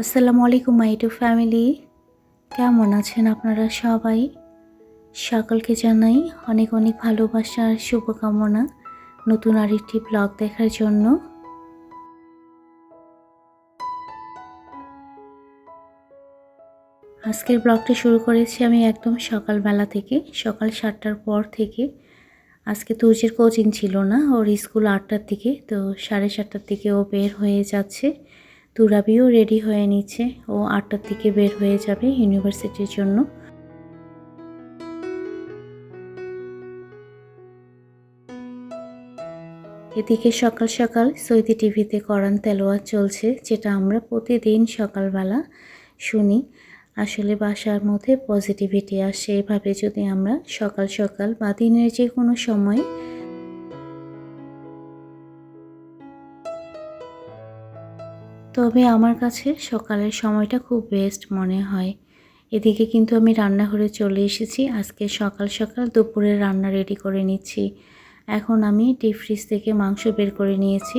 আসসালামু আলাইকুম, মাই two family. কেমন আছেন আপনারা সবাই? সকলকে জানাই অনেক অনেক ভালোবাসা আর শুভকামনা নতুন আরেকটি ব্লগ দেখার জন্য। আজকের ব্লগটা শুরু করেছি আমি একদম সকালবেলা থেকে, সকাল সাতটার পর থেকে। আজকে তুর্যের কোচিং ছিল না, ওর স্কুল আটটার দিকে, তো সাড়ে সাতটার দিকে ও বের হয়ে যাচ্ছে। তুরাবিও রেডি হয়ে নিচ্ছে ও আটটার দিকে বের হয়ে যাবে ইউনিভার্সিটির জন্য। এদিকে সকাল সকাল সৈদি টিভিতে করান তেলোয়াত চলছে, যেটা আমরা প্রতিদিন সকালবেলা শুনি। আসলে বাসার মধ্যে পজিটিভিটি আসে। এভাবে যদি আমরা সকাল সকাল বা দিনের যে কোনো সময় তবে আমার কাছে সকালের সময়টা খুব বেস্ট মনে হয়। এদিকে কিন্তু আমি রান্নাঘরে চলে এসেছি। আজকে সকাল সকাল দুপুরে রান্না রেডি করে নিচ্ছি। এখন আমি ডিপ ফ্রিজ থেকে মাংস বের করে নিয়েছি।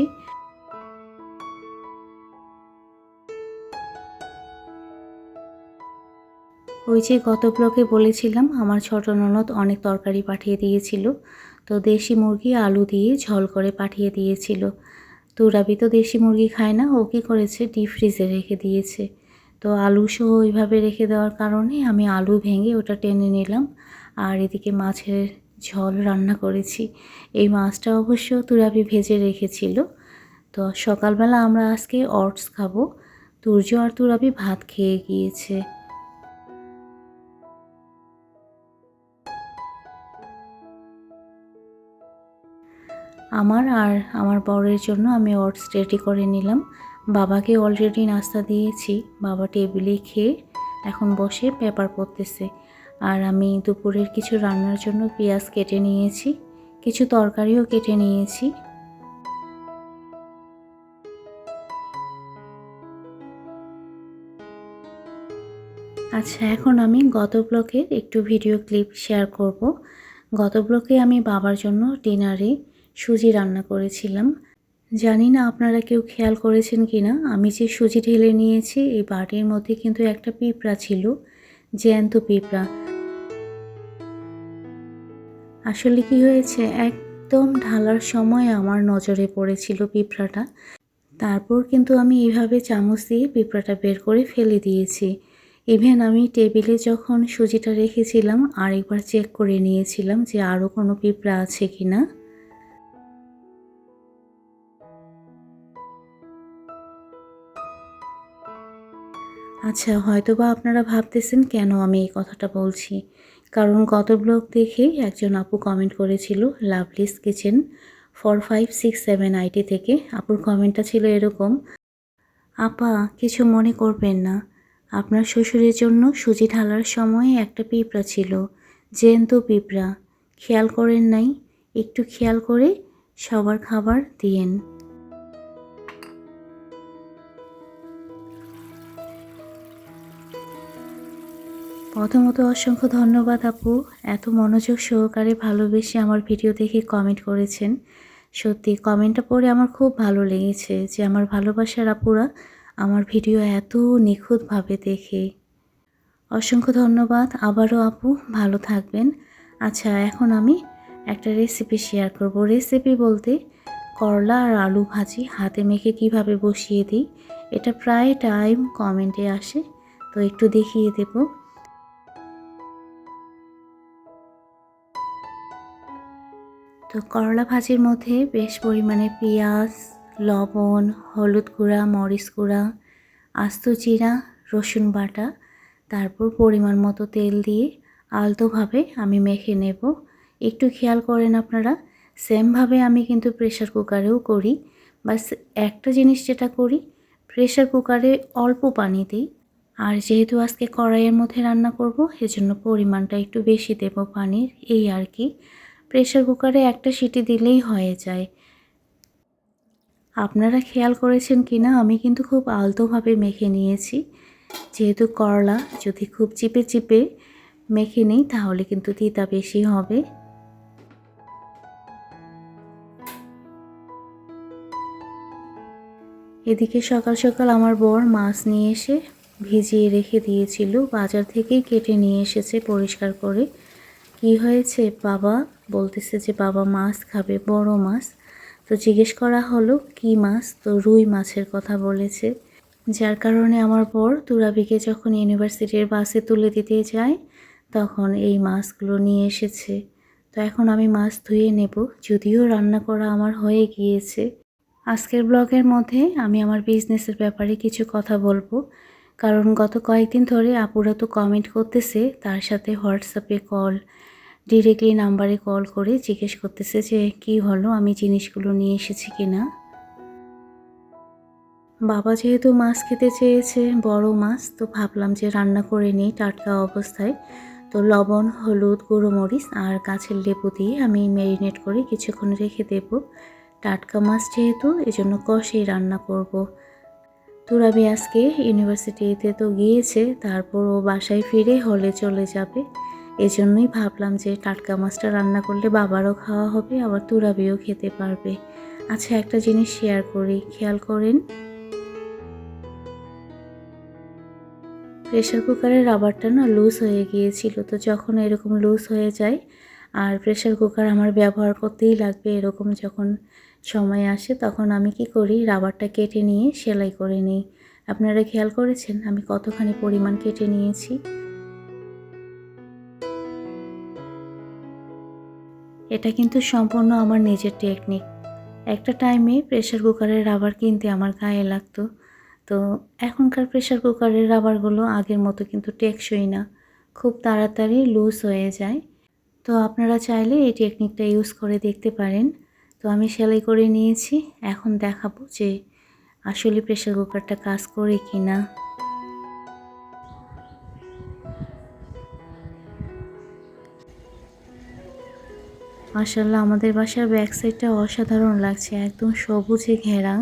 ওই যে গত ব্লকে বলেছিলাম, আমার ছোট ননদ অনেক তরকারি পাঠিয়ে দিয়েছিল। তো দেশি মুরগি, আলু দিয়ে ঝল করে পাঠিয়ে দিয়েছিল। তো রাবি তো দেশি মুরগি খায় না, ও কী করেছে? ডিপ ফ্রিজে রেখে দিয়েছে। তো আলু সহ ওইভাবে রেখে দেওয়ার কারণে আমি আলু ভেঙে ওটা টেনে নিলাম, আর এদিকে মাছের ঝোল রান্না করেছি। এই মাছটা অবশ্য তুরাবি ভেজে রেখেছিল। তো সকালবেলা আমরা আজকে অটস খাব। তুর্য আর তুরাবি ভাত খেয়ে গিয়েছে। আমার আর আমার বরের জন্য আমি ওটস রেডি করে নিলাম। বাবাকে অলরেডি নাস্তা দিয়েছি। বাবা টেবিলে খেয়ে এখন বসে পেপার পড়তেছে। আর আমি দুপুরের কিছু রান্নার জন্য পেঁয়াজ কেটে নিয়েছি। কিছু তরকারিও কেটে নিয়েছি। আচ্ছা এখন আমি গত ব্লকের একটু ভিডিও ক্লিপ শেয়ার করব। গত ব্লকে আমি বাবার জন্য ডিনারে সুজি রান্না করেছিলাম। জানি না আপনারা কেউ খেয়াল করেছেন কি না আমি যে সুজি ঢেলে নিয়েছি, এই বাটির মধ্যে কিন্তু একটা পিঁপড়া ছিল, জ্যান্ত পিঁপড়া। আসলে কি হয়েছে, একদম ঢালার সময় আমার নজরে পড়েছিল পিঁপড়াটা। তারপর কিন্তু আমি এইভাবে চামচ দিয়ে পিঁপড়াটা বের করে ফেলে দিয়েছি। ইভেন আমি টেবিলে যখন সুজিটা রেখেছিলাম, আরেকবার চেক করে নিয়েছিলাম যে আরও কোনো পিঁপড়া আছে কি না আচ্ছা হয়তো বা আপনারা ভাবতেছেন কেন আমি এই কথাটা বলছি? কারণ গত ব্লগ দেখেই একজন আপু কমেন্ট করেছিল lovely's kitchen four five six seven ID থেকে। আপুর কমেন্টটা ছিল এরকম, আপা, কিছু মনে করবেন না। আপনার শ্বশুরের জন্য সুজি ঢালার সময় একটা পিঁপড়া ছিল জেন্ত পিঁপড়া। খেয়াল করেন নাই, একটু খেয়াল করে সবার খাবার দিয়েন। প্রথমত অসংখ্য ধন্যবাদ আপু। এত মনোযোগ সহকারে ভালোবেসে আমার ভিডিও দেখে কমেন্ট করেছেন। সত্যি কমেন্টটা পড়ে আমার খুব ভালো লেগেছে যে আমার ভালোবাসার আপুরা আমার ভিডিও এত নিখুঁতভাবে দেখে। অসংখ্য ধন্যবাদ। আবারও আপু, ভালো থাকবেন। আচ্ছা এখন আমি একটা রেসিপি শেয়ার করব। রেসিপি বলতে করলা আর আলু ভাজি হাতে মেখে কীভাবে বসিয়ে দিই, এটা প্রায় টাইম কমেন্টে আসে, তো একটু দেখিয়ে দেবো। তো করলা ভাজির মধ্যে বেশ পরিমাণে পেঁয়াজ, লবণ, হলুদ গুঁড়া, মরিচ গুঁড়া, আস্ত জিরা, রসুন বাটা, তারপর পরিমাণ মতো তেল দিয়ে আলতোভাবে আমি মেখে নেব। একটু খেয়াল করেন আপনারা, সেমভাবে আমি কিন্তু প্রেশার কুকারেও করি। বাস একটা জিনিস যেটা করি প্রেশার কুকারে অল্প পানি দিই। আর যেহেতু আজকে কড়াইয়ের মধ্যে রান্না করব এজন্য পরিমাণটা একটু বেশি দেব পানির, এই আর কি। প্রেশার কুকারে একটা সিটি দিলেই হয়ে যায়। আপনারা খেয়াল করেছেন কি না? আমি কিন্তু খুব আলতোভাবে মেখে নিয়েছি। যেহেতু করলা, যদি খুব চিপে চিপে মেখে নিই, তাহলে কিন্তু তিতা বেশি হবে। এদিকে সকাল সকাল আমার বর মাছ নিয়ে এসে ভিজিয়ে রেখে দিয়েছিল। বাজার থেকেই কেটে নিয়ে এসেছে পরিষ্কার করে। কি হয়েছে, বাবা? বলতেছে যে, বাবা মাছ খাবে, বড় মাছ। তো জিজ্ঞেস করা হলো, কি মাছ? তো রুই মাছের কথা বলেছে। যার কারণে আমার বর তুরাবিকে যখন ইউনিভার্সিটির বাসে তুলে দিতে যায়, তখন এই মাছগুলো নিয়ে এসেছে। তো এখন আমি মাছ ধুয়ে নেব, যদিও রান্না করা আমার হয়ে গিয়েছে। আজকের ব্লগের মধ্যে আমি আমার বিজনেসের ব্যাপারে কিছু কথা বলব। কারণ গত কয়েকদিন ধরে আপুরা তো কমেন্ট করতেছে, তার সাথে হোয়াটসঅ্যাপে কল ডিরেক্টলি নাম্বারে কল করে জিজ্ঞেস করতেছে যে, কি হলো? আমি জিনিসগুলো নিয়ে এসেছি কিনা? বাবা যেহেতু মাছ খেতে চেয়েছে, বড় মাছ, তো ভাবলাম যে রান্না করে নিই টাটকা অবস্থায়। তো লবণ, হলুদ, গুঁড়ো মরিচ আর গাছের লেবু দিয়ে আমি ম্যারিনেট করে কিছুক্ষণ রেখে দেব। টাটকা মাছ যেহেতু, এজন্য কষেই রান্না করব। তুরাবি আজকে ইউনিভার্সিটিতে তো গিয়েছে, তারপর ও বাসায় ফিরে হলে চলে যাবে। এজন্যই ভাবলাম যে টাটকা মাছটা রান্না করলে বাবারও খাওয়া হবে, আবার তুরাবিও খেতে পারবে। আচ্ছা একটা জিনিস শেয়ার করি, খেয়াল করেন। প্রেশার কুকারের রাবারটা না লুজ হয়ে গিয়েছিল, তো যখন এরকম লুজ হয়ে যায়, আর প্রেশার কুকার আমার ব্যবহার করতেই লাগবে এরকম যখন সময় আসে, তখন আমি কি করি রাবারটা কেটে নিয়ে সেলাই করে নিই। আপনারা খেয়াল করেছেন? আমি কতখানি পরিমাণ কেটে নিয়েছি? এটা কিন্তু সম্পূর্ণ আমার নিজের টেকনিক একটা টাইমে প্রেশার কুকারের রাবার কিনতে আমার গায়ে লাগতো। তো এখনকার প্রেশার কুকারের রাবারগুলো আগের মতো কিন্তু টেকসই না। খুব তাড়াতাড়ি লুজ হয়ে যায়। তো আপনারা চাইলে এই টেকনিকটা ইউজ করে দেখতে পারেন। তো আমি সেলাই করে নিয়েছি। এখন দেখাবো যে আসলে প্রেশার কুকারটা কাজ করে কি না মাসাল্লাহ আমাদের বাসার ব্যাক সাইডটা অসাধারণ লাগছে, একদম সবুজে ঘেরা।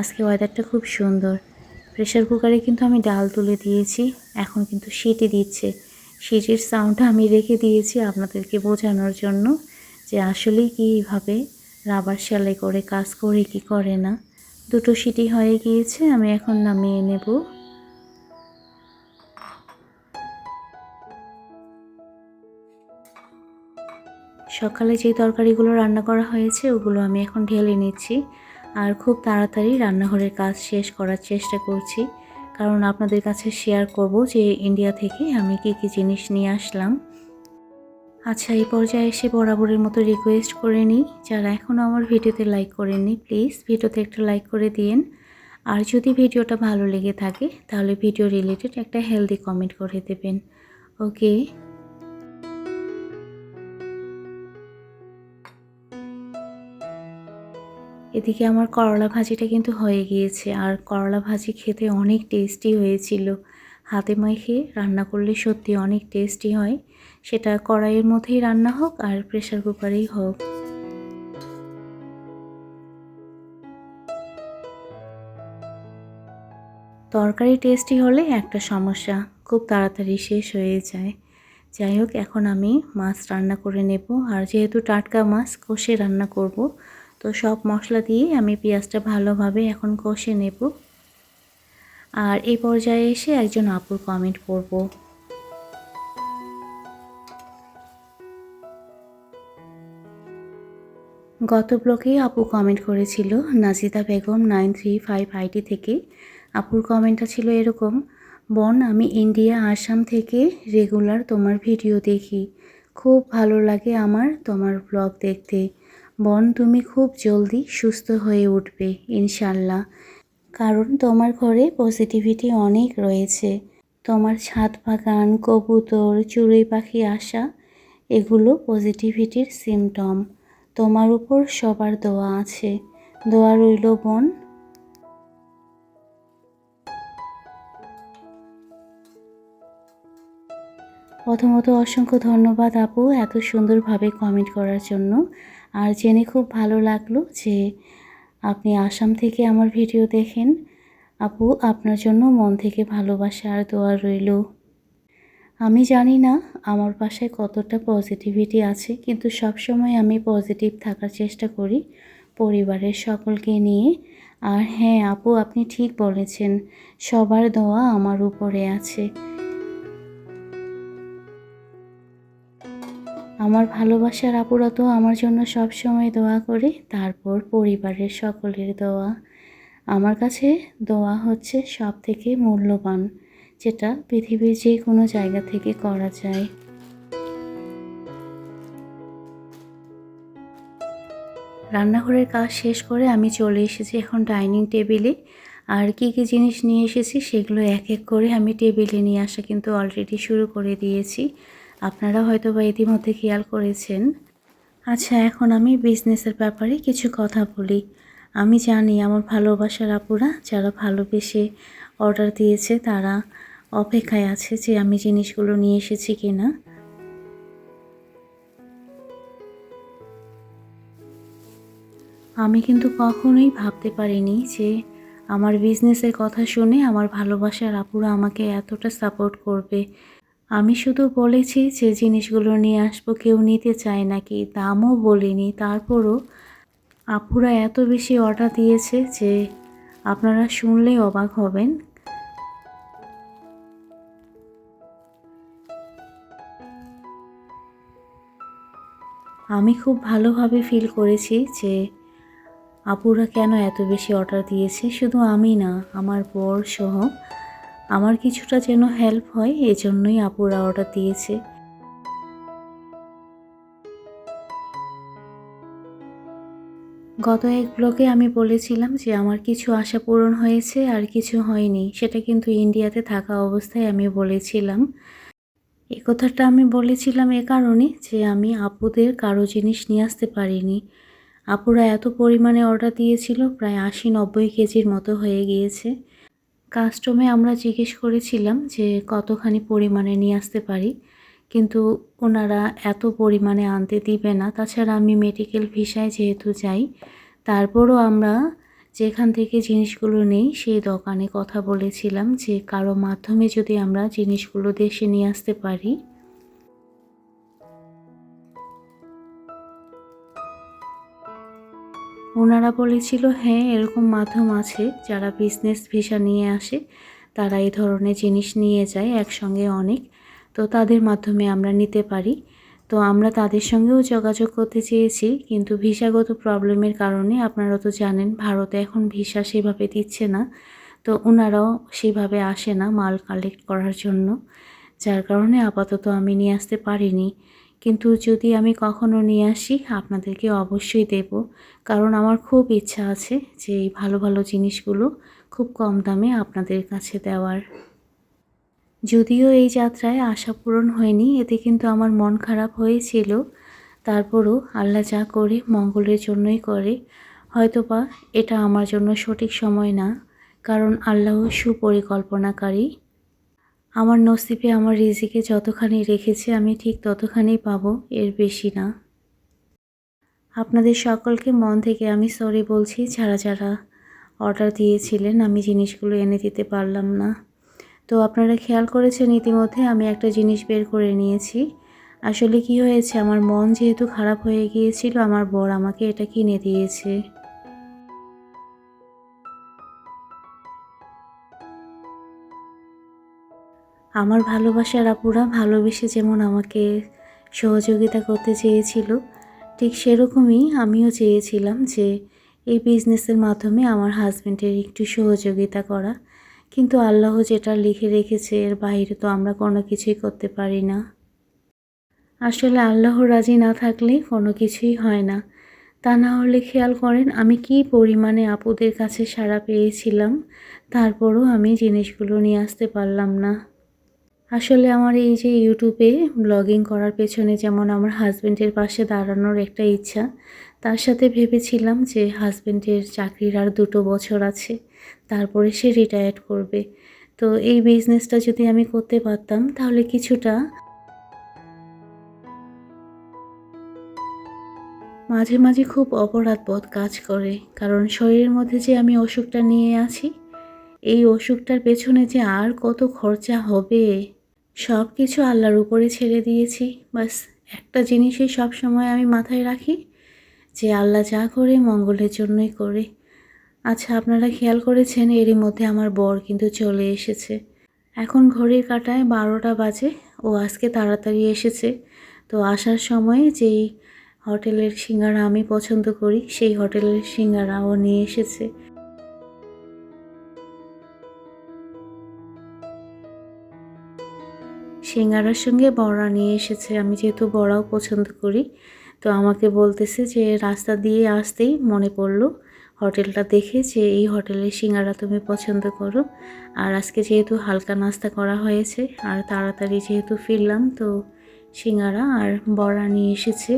আজকে ওয়েদারটা খুব সুন্দর। প্রেশার কুকারে কিন্তু আমি ডাল তুলে দিয়েছি, এখন কিন্তু সিটি দিচ্ছে। সিটির সাউন্ডটা আমি রেখে দিয়েছি আপনাদেরকে বোঝানোর জন্য যে আসলেই কীভাবে রাবার সেলাই করে, কাজ করে, কি করে না। দুটো সিটি হয়ে গিয়েছে, আমি এখন নামিয়ে নেব। সকালে যে তরকারিগুলো রান্না করা হয়েছে, ওগুলো আমি এখন ঢেলে নিচ্ছি। আর খুব তাড়াতাড়ি রান্নাঘরের কাজ শেষ করার চেষ্টা করছি। কারণ আপনাদের কাছে শেয়ার করব যে ইন্ডিয়া থেকে আমি কী কী জিনিস নিয়ে আসলাম। আচ্ছা এই পর্যায়ে এসে বরাবরের মতো রিকোয়েস্ট করে নিই। যারা এখনও আমার ভিডিওতে লাইক করেননি প্লিজ ভিডিওতে একটা লাইক করে দিন আর যদি ভিডিওটা ভালো লেগে থাকে, তাহলে ভিডিও রিলেটেড একটা হেলদি কমেন্ট করে দেবেন। ওকে এদিকে আমার করলা ভাজিটা কিন্তু হয়ে গিয়েছে আর করলা ভাজি খেতে অনেক টেস্টি হয়েছিল। হাতে মাখে রান্না করলে সত্যি অনেক টেস্টি হয়। সেটা কড়াইয়ের মধ্যেই রান্না হোক আর প্রেশার কুকারেই হোক। তরকারি টেস্টি হলে একটা সমস্যা, খুব তাড়াতাড়ি শেষ হয়ে যায়। যাই হোক, এখন আমি মাছ রান্না করে নেব। আর যেহেতু টাটকা মাছ, কষে রান্না করব। তো সব মশলা দিয়ে আমি পেঁয়াজটা ভালোভাবে এখন কষে নেব। আর এই পর্যায়ে এসে একজন আপুর কমেন্ট করব। গত ব্লকেই আপু কমেন্ট করেছিল, Najida Begum nine three five ID থেকে। আপুর কমেন্টটা ছিল এরকম, বোন, আমি ইন্ডিয়া, আসাম থেকে রেগুলার তোমার ভিডিও দেখি। খুব ভালো লাগে আমার তোমার ব্লগ দেখতে। বোন, তুমি খুব জলদি সুস্থ হয়ে উঠবে ইনশাল্লাহ কারণ তোমার ঘরে পজিটিভিটি অনেক রয়েছে। তোমার ছাদ বাগান, কবুতর, চড়ুই পাখি আসা, এগুলো পজিটিভিটির সিমটম তোমার উপর সবার দোয়া আছে। দোয়া রইল, বোন। প্রথমত অসংখ্য ধন্যবাদ আপু এত সুন্দরভাবে কমেন্ট করার জন্য। আর জেনে খুব ভালো লাগল যে আপনি আসাম থেকে আমার ভিডিও দেখেন। আপু, আপনার জন্য মন থেকে ভালোবাসা আর দোয়া রইল। আমি জানি না আমার বাসায় কতটা পজিটিভিটি আছে, কিন্তু সব সময় আমি পজিটিভ থাকার চেষ্টা করি পরিবারের সকলকে নিয়ে। আর হ্যাঁ আপু, আপনি ঠিক বলেছেন, সবার দোয়া আমার উপরে আছে। আমার ভালোবাসার আপুরা তো আমার জন্য সব সময় দোয়া করে, তারপর পরিবারের সকলের দোয়া। আমার কাছে দোয়া হচ্ছে সব থেকে মূল্যবান, যেটা পৃথিবীর যে কোনো জায়গা থেকে করা যায়। রান্নাঘরের কাজ শেষ করে আমি চলে এসেছি এখন ডাইনিং টেবিলে। আর কি কি জিনিস নিয়ে এসেছি সেগুলো এক এক করে আমি টেবিলে নিয়ে আসা কিন্তু অলরেডি শুরু করে দিয়েছি। আপনারা হয়তো বা ইতিমধ্যে খেয়াল করেছেন। আচ্ছা এখন আমি বিজনেসের ব্যাপারে কিছু কথা বলি। আমি জানি আমার ভালোবাসার আপুরা যারা ভালোবেসে অর্ডার দিয়েছে, তারা অপেক্ষায় আছে যে আমি জিনিসগুলো নিয়ে এসেছি কিনা। আমি কিন্তু কখনোই ভাবতে পারিনি যে আমার বিজনেসের কথা শুনে আমার ভালোবাসার আপুরা আমাকে এতটা সাপোর্ট করবে। আমি শুধু বলেছি যে জিনিসগুলো নিয়ে আসব, কেউ নিতে চায় নাকি দামও বলিনি। তারপরও আপুরা এত বেশি অর্ডার দিয়েছে যে আপনারা শুনলেই অবাক হবেন। আমি খুব ভালোভাবে ফিল করেছি যে আপুরা কেন এত বেশি অর্ডার দিয়েছে। শুধু আমি না, আমার বর সহ আমার কিছুটা যেন হেল্প হয়, এজন্যই আপুরা অর্ডার দিয়েছে। গত এক ব্লগে আমি বলেছিলাম যে আমার কিছু আশা পূরণ হয়েছে আর কিছু হয়নি। সেটা কিন্তু ইন্ডিয়াতে থাকা অবস্থায় আমি বলেছিলাম। এ কথাটা আমি বলেছিলাম এ কারণে যে আমি আপুদের কারও জিনিস নিয়ে আসতে পারিনি। আপুরা এত পরিমাণে অর্ডার দিয়েছিল, প্রায় আশি নব্বই কেজির মতো হয়ে গিয়েছে। কাস্টমে আমরা জিজ্ঞেস করেছিলাম যে কতখানি পরিমাণে নিয়ে আসতে পারি, কিন্তু ওনারা এত পরিমাণে আনতে দিবে না। তাছাড়া আমি মেডিকেল ভিসায় যেহেতু যাই, তারপরও আমরা যেখান থেকে জিনিসগুলো নেই সেই দোকানে কথা বলেছিলাম যে কারও মাধ্যমে যদি আমরা জিনিসগুলো দেশে নিয়ে আসতে পারি ওনারা বলেছিল হ্যাঁ এরকম মাধ্যম আছে, যারা বিজনেস ভিসা নিয়ে আসে, তারা এই ধরনের জিনিস নিয়ে যায় একসঙ্গে অনেক। তো তাদের মাধ্যমে আমরা নিতে পারি। তো আমরা তাদের সঙ্গেও যোগাযোগ করতে চেয়েছি, কিন্তু ভিসাগত প্রবলেমের কারণে, আপনারা তো জানেন, ভারতে এখন ভিসা সেভাবে দিচ্ছে না। তো ওনারাও সেভাবে আসে না মাল কালেক্ট করার জন্য। যার কারণে আপাতত আমি নিয়ে আসতে পারিনি। কিন্তু যদি আমি কখনো নিয়ে আসি, আপনাদেরকে অবশ্যই দেব। কারণ আমার খুব ইচ্ছা আছে যে এই ভালো ভালো জিনিসগুলো খুব কম দামে আপনাদের কাছে দেওয়ার। যদিও এই যাত্রায় আশা পূরণ হয়নি, এতে কিন্তু আমার মন খারাপ হয়েছিল। তারপরও আল্লাহ যা করে মঙ্গলের জন্যই করে। হয়তোবা এটা আমার জন্য সঠিক সময় না, কারণ আল্লাহ সুপরিকল্পনাকারী। আমার নসিবে আমার রিজিকে যতখানি রেখেছে আমি ঠিক ততখানি পাবো, এর বেশি না। আপনাদের সকলকে মন থেকে আমি সরি বলছি, যারা যারা অর্ডার দিয়েছিলেন, আমি জিনিসগুলো এনে দিতে পারলাম না। তো আপনারা খেয়াল করেছেন ইতিমধ্যে আমি একটা জিনিস বের করে নিয়েছি। আসলে কি হয়েছে? আমার মন যেহেতু খারাপ হয়ে গিয়েছিল, আমার বর আমাকে এটা কিনে দিয়েছে। আমার ভালোবাসার আপুরা ভালোবেসে যেমন আমাকে সহযোগিতা করতে চেয়েছিল, ঠিক সেরকমই আমিও চেয়েছিলাম যে এই বিজনেসের মাধ্যমে আমার হাজব্যান্ডের একটু সহযোগিতা করা। কিন্তু আল্লাহ যেটা লিখে রেখেছে, এর বাইরে তো আমরা কোনো কিছুই করতে পারি না। আসলে আল্লাহ রাজি না থাকলে কোনো কিছুই হয় না। তা না হলে খেয়াল করেন, আমি কি পরিমাণে আপুদের কাছে সাড়া পেয়েছিলাম, তারপরও আমি জিনিসগুলো নিয়ে আসতে পারলাম না। আসলে আমার এই যে ইউটিউবে ব্লগিং করার পেছনে যেমন আমার হাজব্যান্ডের পাশে দাঁড়ানোর একটা ইচ্ছা, তার সাথে ভেবেছিলাম যে হাজব্যান্ডের চাকরির আর দুটো বছর আছে, তারপরে সে রিটায়ার্ড করবে। তো এই বিজনেসটা যদি আমি করতে পারতাম, তাহলে কিছুটা মাঝে মাঝে খুব অপরাধবোধ কাজ করে, কারণ শরীরের মধ্যে যে আমি অসুখটা নিয়ে আছি, এই অসুখটার পেছনে যে আর কত খরচা হবে সব কিছু আল্লাহর উপরে ছেড়ে দিয়েছি। বাস একটা জিনিসই সব সময় আমি মাথায় রাখি, যে আল্লাহ যা করে মঙ্গলের জন্যই করে। আচ্ছা আপনারা খেয়াল করেছেন, এরই মধ্যে আমার বর কিন্তু চলে এসেছে। এখন ঘড়ির কাটায় বারোটা বাজে, ও আজকে তাড়াতাড়ি এসেছে। তো আসার সময় যেই হোটেলের সিঙ্গারা আমি পছন্দ করি, সেই হোটেলের সিঙ্গারা ও নিয়ে এসেছে। সিঙ্গারার সঙ্গে বড়া নিয়ে এসেছে। আমি যেহেতু বড়াও পছন্দ করি, তো আমাকে বলতেছে যে রাস্তা দিয়ে আসতেই মনে পড়ল হোটেলটা দেখে যে এই হোটেলের সিঙ্গারা তুমি পছন্দ করো। আর আজকে যেহেতু হালকা নাস্তা করা হয়েছে আর তাড়াতাড়ি যেহেতু ফিরলাম, তো সিঙ্গারা আর বড়া নিয়ে এসেছে।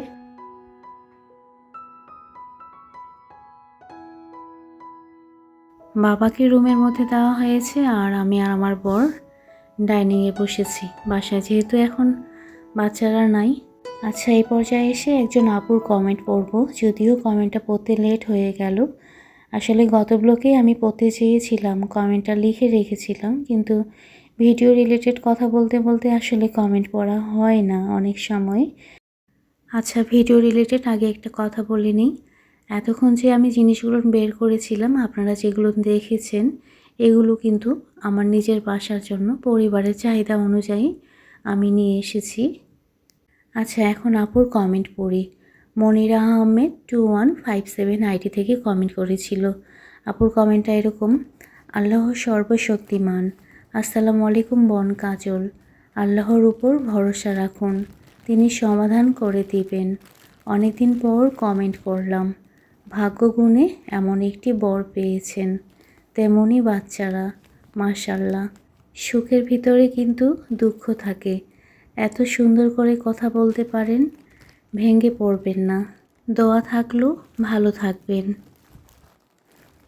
বাবাকে রুমের মধ্যে দেওয়া হয়েছে আর আমি আর আমার বর ডাইনিংয়ে বসেছি। বাসায় যেহেতু এখন বাচ্চারা নাই। আচ্ছা এই পর্যায়ে এসে একজন আপুর কমেন্ট পড়ব। যদিও কমেন্টটা পড়তে লেট হয়ে গেল। আসলে গত ব্লকেই আমি পড়তে চেয়েছিলাম কমেন্টটা লিখে রেখেছিলাম, কিন্তু ভিডিও রিলেটেড কথা বলতে বলতে আসলে কমেন্ট পড়া হয় না অনেক সময়। আচ্ছা ভিডিও রিলেটেড আগে একটা কথা বলে নিই। এতক্ষণ যে আমি জিনিসগুলো বের করেছিলাম, আপনারা যেগুলো দেখেছেন এগুলো কিন্তু আমার নিজের বাসার জন্য পরিবারের চাহিদা অনুযায়ী আমি নিয়ে এসেছি। আচ্ছা এখন আপুর কমেন্ট পড়ি। Monira Ahmed two one five seven ID থেকে কমেন্ট করেছিল। আপুর কমেন্টটা এরকম, আল্লাহ সর্বশক্তিমান, আসসালামু আলাইকুম বন কাজল, আল্লাহর উপর ভরসা রাখুন, তিনি সমাধান করে দিবেন। অনেকদিন পর কমেন্ট করলাম। ভাগ্যগুণে এমন একটি বর পেয়েছেন। তেমনই বাচ্চারা, মাশাল্লাহ। সুখের ভিতরে কিন্তু দুঃখ থাকে। এত সুন্দর করে কথা বলতে পারেন, ভেঙে পড়বেন না। দোয়া থাকলেও ভালো থাকবেন।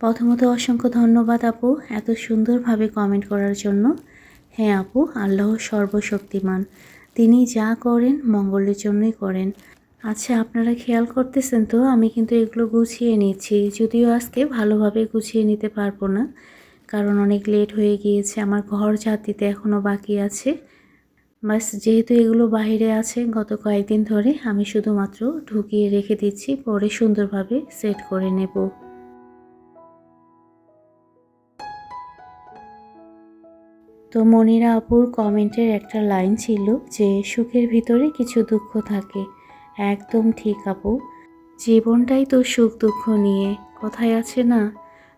প্রথমত অসংখ্য ধন্যবাদ আপু এত সুন্দরভাবে কমেন্ট করার জন্য। হ্যাঁ আপু, আল্লাহ সর্বশক্তিমান। তিনি যা করেন মঙ্গলের জন্যই করেন। আচ্ছা আপনারা খেয়াল করতেছেন তো, আমি কিন্তু এগুলো গুছিয়ে নিচ্ছি। যদিও আজকে ভালোভাবে গুছিয়ে নিতে পারব না, কারণ অনেক লেট হয়ে গিয়েছে, আমার ঘর দিতে এখনও বাকি আছে। বাস, যেহেতু এগুলো বাইরে আছে, গত কয়েকদিন ধরে আমি শুধুমাত্র ঢুকিয়ে রেখে দিচ্ছি, পরে সুন্দরভাবে সেট করে নেব। তো মনিরা আপুর কমেন্টের একটা লাইন ছিল যে, সুখের ভিতরে কিছু দুঃখ থাকে। একদম ঠিক আপু। জীবনটাই তো সুখ দুঃখ নিয়ে, কথায় আছে না,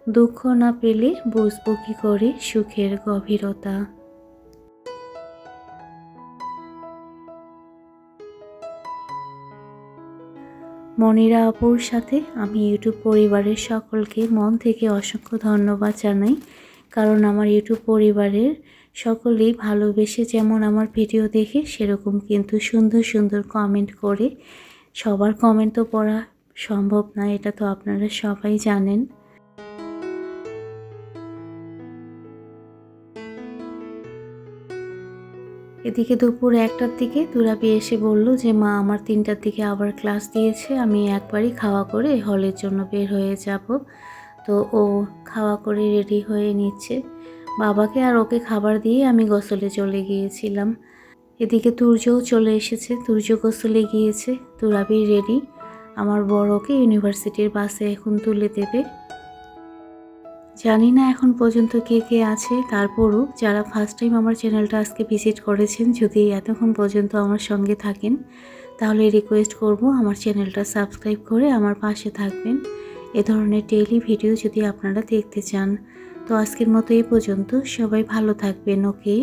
দুঃখ না পেলে বুঝব কী করে সুখের গভীরতা। মনিরা আপুর সাথে আমি ইউটিউব পরিবারের সকলকে মন থেকে অসংখ্য ধন্যবাদ জানাই, কারণ আমার ইউটিউব পরিবারের সকলেই ভালোবেসে যেমন আমার ভিডিও দেখে, সেরকম কিন্তু সুন্দর সুন্দর কমেন্ট করে। সবার কমেন্ট তো পড়া সম্ভব না, এটা তো আপনারা সবাই জানেন। এদিকে দুপুর একটার দিকে তুরাবি এসে বলল যে, মা, আমার তিনটার দিকে আবার ক্লাস দিয়েছে, আমি একবারই খাওয়া করে হলের জন্য বের হয়ে যাব। তো ও খাওয়া করে রেডি হয়ে নিচ্ছে। বাবাকে আর ওকে খাবার দিয়ে আমি গোসলে চলে গিয়েছিলাম। এদিকে তুর্যও চলে এসেছে। তুর্য গোসলে গিয়েছে। তুরাবি রেডি আমার বড়কে ইউনিভার্সিটির বাসে এখন তুলে দেবে। জানি না এখন পর্যন্ত কে কে আছে। তারপরও যারা ফার্স্ট টাইম আমার চ্যানেলটা আজকে ভিজিট করেছেন, যদি এতক্ষণ পর্যন্ত আমার সঙ্গে থাকেন, তাহলে রিকোয়েস্ট করব আমার চ্যানেলটা সাবস্ক্রাইব করে আমার পাশে থাকবেন। এ ধরনের ডেইলি ভিডিও যদি আপনারা দেখতে চান তো আজকের মতো এই পর্যন্ত। সবাই ভালো থাকবেন ওকে?